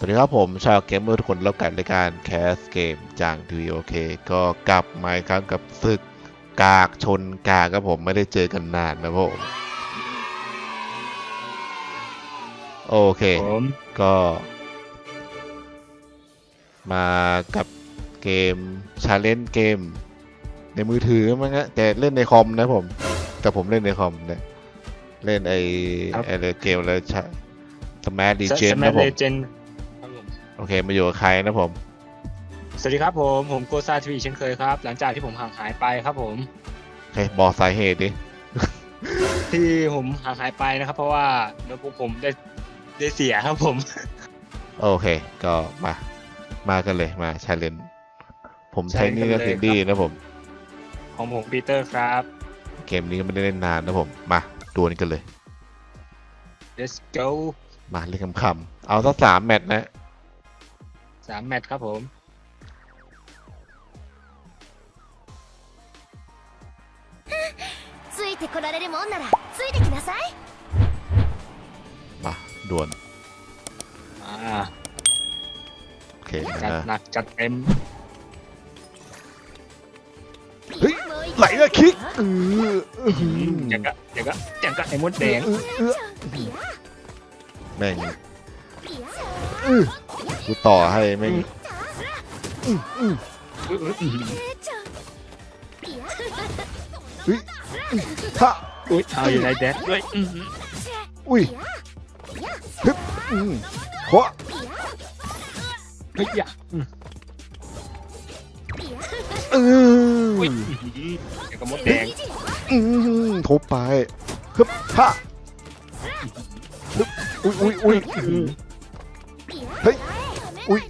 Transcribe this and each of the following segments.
สวัสดีครับผมชาวเกมเมอร์ทุกคนแล้วกันรายการแคสเกมจากทีวีโอเคก็กลับมาอีกครั้งกับศึกกากชนกากครับผมไม่ได้เจอกันนานนะผม โอเค ผมก็ มากับเกมชาเลนจ์เกม ในมือถือมั้งฮะแต่เล่นในคอมนะผม แต่ผมเล่นในคอมนะเล่นไอไอเลยเกมเลยสมาร์ทดีเจนสแมนะทผเลมเจนครับผม โอเค มาอยู่กับใครนะผม สวัสดีครับผม ผมโกซาทวีเช่นเคยครับ หลังจากที่ผมห่างหายไปครับผมโอเคบอกสาเหตุดิ ที่ผมห่างหายไปนะครับ เพราะว่าโน้ตบุ๊กผมได้ได้เสียครับผม โอเค ก็มา มากันเลยมาชาเลนผมใช้นี่ใช้ก็กันเลยซินดี้ครับนะผม ของผมปีเตอร์ครับ เกมนี้ก็ไม่ได้เล่นนานนะผม มาดวลกันเลย let's go มาเล่นคำๆเอาสักสามแมตช์นะ สามแมตช์ครับผม ついてこられるもんならついてきなさい มาดวล อ่า โอเค จัด นะ หนักจัดเต็ม เฮ้ย もう一 ไหล 回 ละคิกเอออื้อหือ อย่างกะอย่างกะอย่างกะไอ้มดแดง เออเออ ピヤ แม่ง ピヤ อื้อ กูต่อให้ไม่อุ้ยฮะอุ้ยเอาอยู่ในแดดด้วยอุ้ยฮึบอืมขวาเฮ้ยอย่าเอออุ้ยกระมดแดงอืมทบไปฮึบฮะฮึบอุ้ยอุ้ยอุ้ยเฮ้ย อุ้ย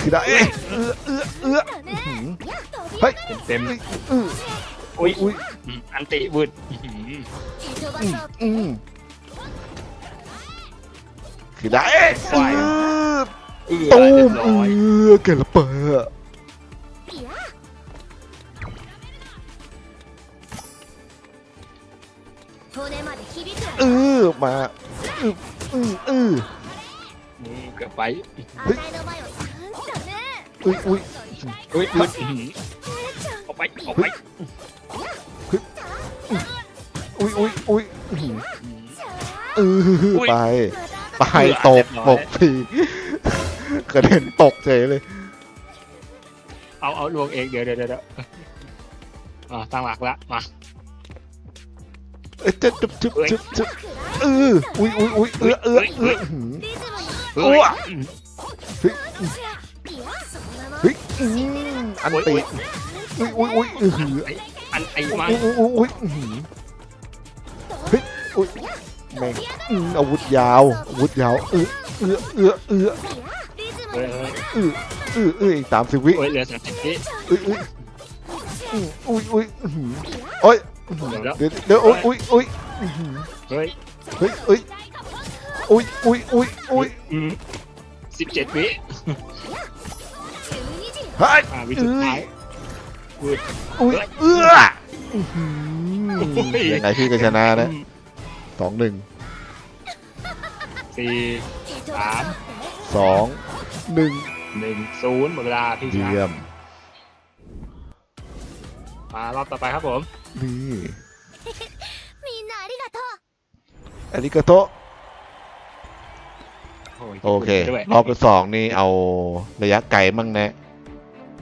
คือได้เอ้ยเอื้อเอื้อเอื้อ だ อื้อหือ ね เฮ้ย เต็ม เอื้อ ๆอุ้ย อุ้ย อืมอันติวืดอื้อหือ 蹴飛ば อืม そう อืมคือได้เอ้ย ฝ่าย เออ เอื้อ ตู เรีย ม บ เอ ร้อย อเกิดระเบิด ピヤ骨まで響くわ เออมาอืออืออือ นี่เกือบ ไว้เฮ้ยอุ้ยอุ้ยเฮ้ยอุ้ยออกไปออกไปอุ้ยอุ้ยอุ้ยเอไปไปตกตกทีกระเด็นตกเฉยเลย เอาเอาลวงเองเดี๋ยวเดี๋ยวเดี๋ยวอ่าตั้งหลักละมาเออจุ๊บจุ๊บจุ๊บเอออุ้ยอุ้ยอุ้ยเออเออเออ อ้วฮ้ยเฮ้ยอืมอันติอุ้ยอุ้ยอุ้ยออหืออันไอ้มาอุ้ยอุ้ยอุ้ยอื้เฮ้ยอุ้ยแม่งอาวุธยาวอาวุธยาวเออเออเออเออเออเออเออเอออีกสามสิบวิเอ้ยหลือสามสิบวิอุ้ยอุ้ยอุ้ยอุ้ออโอ้ยอื้เดี๋ยวเดี๋ยวโอ้ยอุ้ยอุ้ยเฮ้ยเฮ้ยเฮ้ย อุ้ยอุ้ยอุ้ยอุ้ยสิบเจ็ดวิฮ้ยอ่าวิสุดท้ายอุ้ยเอื้อยังไงพี่ก็ชนะนะสองหนึ่งสี่สามสองหนึ่งหนึ่งศูนย์หมดเวลาที่ชนะมมารอบต่อไปครับผมนี่อาริกาโตะ โอเคด้วยรอบที่สองนี่เอาระยะไกลมั่งนะ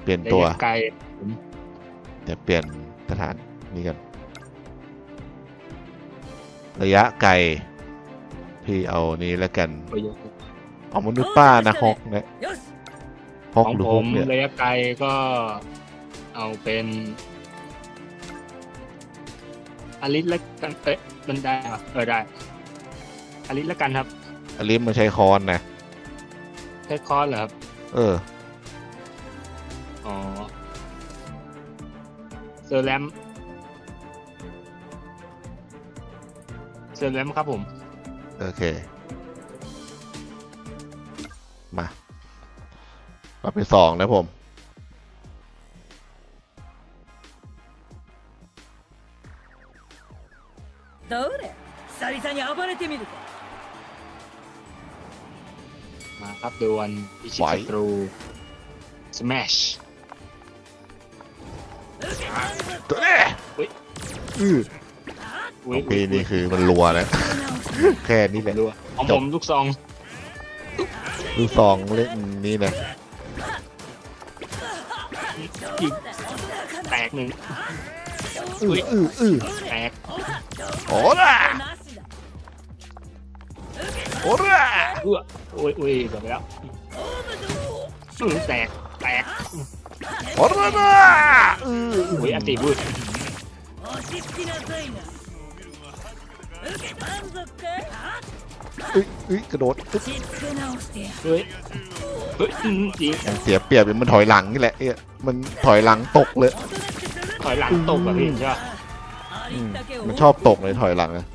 เปลี่ยนตัวระยะไกลเดี๋ยวเปลี่ยนสถานนี่กัน ระยะไกลพี่เอานี้แล้วกัน เอามนุษย์ป้านะฮอกนะฮขอกองหรือผฮอมกเนี่ยระยะไกลก็เอาเป็นอลิสแล้วกันเอ๊ะมันได้เหรอเออได้อลิสแล้วกันครับ อลิมมันใช้คอนนะ ใช้คอนเหรอครับ เออ อ๋อเซอร์แรมเซอร์แรมครับผม โอเค มารอบที่สองนะผม どれ久々に暴れてみるか มาครับดวลพิชิตไหวศัตรู smash ตัวนี้อุ๊ย อื้ออุ้ยปีนี่คือมันรัวนะ แค่นี้แหละรัวของจผบมลูกซองดูซองเล่นนี่นะยิงแตกหนึ่งอื้ออื้ออื้อแตกโอ้ล่ะโอ้ล่ะเอื้อ โอ้ยโอ้ยเกือบไปแล้วอืมแตก แตกโอ้โหโอ้ยอันตีบูดอุ้ยอุ้ยกระโดดอุ้ย เฮ้ยจริงเสียเปรียบอยมันถอยหลังนี่แหละเอ๊ะมันถอยหลังตกเลยถอยหลังตกแบบนี้ใช่ปะมมันชอบตกเลยถอยหลังอะ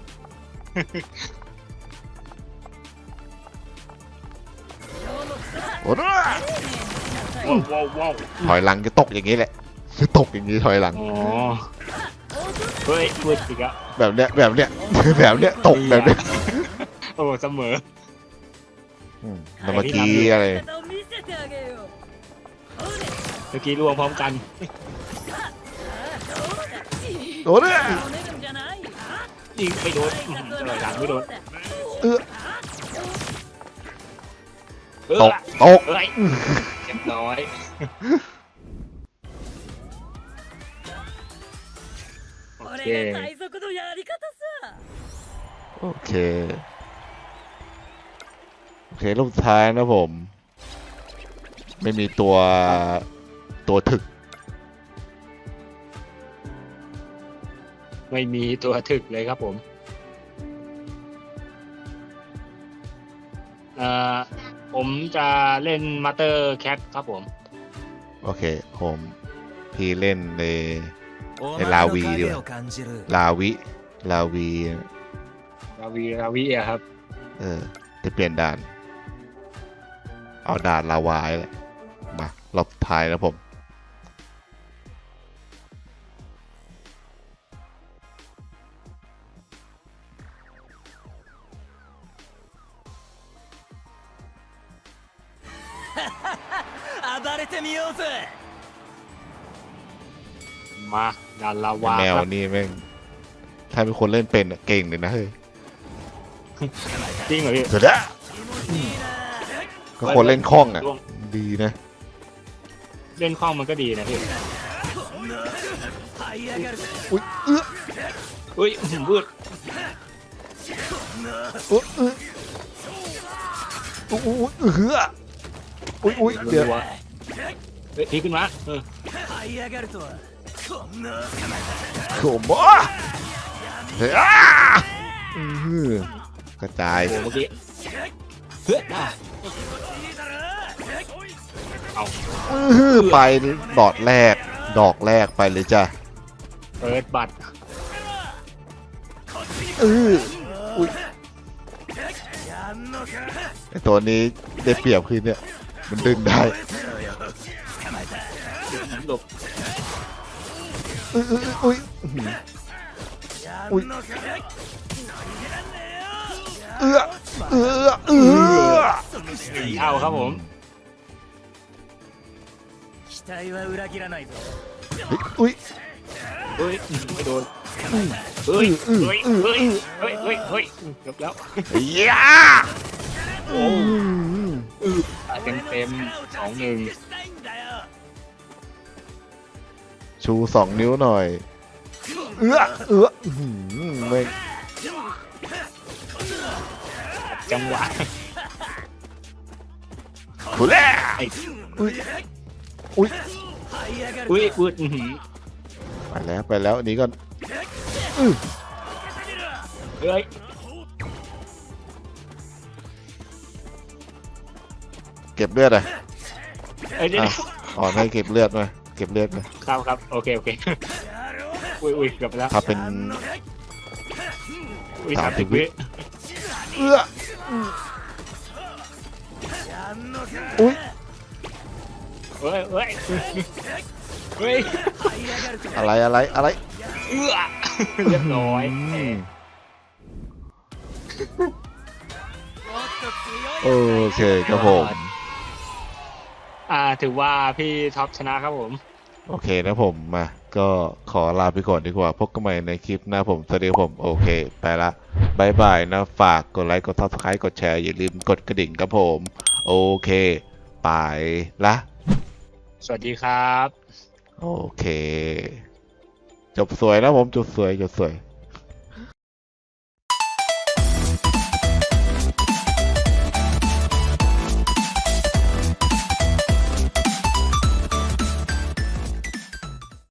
ถอยหลังจะตกอย่างนี้แหละจะตกอย่างนี้ถอยหลังเฮ้ยแบบเนี้ยแบบเนี้ยแบบเนี้ยตกแบบเนี้ยโอ้เสมอ อืมเมื่อกี้อะไรเมื่อกี้รวมพร้อมกัน โดนเลยยิงไปโดนอดหลังไม่โดน เออ เออ ตกตก เฮ้ยเรียบร้อยโอ こ เค れが海賊のやり方さ โอเค โอเครูปสุดท้ายนะผม ไม่มีตัวตัวถึก ไม่มีตัวถึกเลยครับผมเอ่อ ผมจะเล่นมาเตอร์แคทครับผม โอเค ผมพี่เล่นในในลาวีด้วยลาวิลาวีลาวีลาวีอะครับ เออ จะเปลี่ยนด่าน เอาด่านลาวายแหละมา รอบทายแล้วผม มาดันลาวาแมวนี่แม่งถ้าเป็นคนเล่นเป็นเก่งเลยนะเฮ้ยจริงเหรอพี่สดละก็คนเล่นคล่องอะ ดีนะ เล่นคล่องมันก็ดีนะพี่อุ้ยเอื้ออุ้ยบืดอุ้ยอุ้ยอุ้ยเฮืออุ้ยอุ้ยเดี๋ยวเฮ้ยขึ้นมาเออ โขบอเฮ้าอื้กระจายเมื่อกี้เฮ้ยเอาอื้ไปดอดแรก ดอกแรกไปเลยจ้ะเปิดบัตรอืออุ๊ยไอตัวนี้ได้เปรียบคือเนี่ย มันดึงได้หลบ อุ้ยอุ้ยอุ้ยเอื้อเอื้อเอื้อสีเอาครับผมอุ้ยเฮ้ยไม่โด้เฮ้ยเฮ้ยเฮ้ยเฮ้ยเฮ้ยจบแล้วย่าโอ้เต็มเต็มสองหนึ่ง ชูสองนิ้วหน่อย เอื้อเอื้อไม่จังหวะคุณแล่อุ้ยอุ้ยอุ้ยอุ้ยไปแล้วไปแล้วนี้ก็เก็บเลือดอะอ้อ่อให้เก็บเลือดมา เก็บเลือดเลยครับครับโอเคโอเคอุ้ยอุ้ยเกือบไปแล้วครับเป็นอุ้ยสามสิบวิเอื้ออุ้ยเฮ้ยเฮ้ยเฮ้ยอะไรอะไรอะไรเอื้อเรียบร้อยโอเคครับผม อ่า ถือว่าพี่ท็อปชนะครับผม โอเคนะผมมาก็ขอลาไปก่อนดีกว่า พบกันใหม่ในคลิปหน้าผมสวัสดีครับผมโอเค ไปละบายบายนะ ฝากกดไลค์กด subscribe กดแชร์ อย่าลืมกดกระดิ่งครับผม โอเค ไปละ สวัสดีครับ โอเค จบสวยแล้วผมจบสวย จบสวย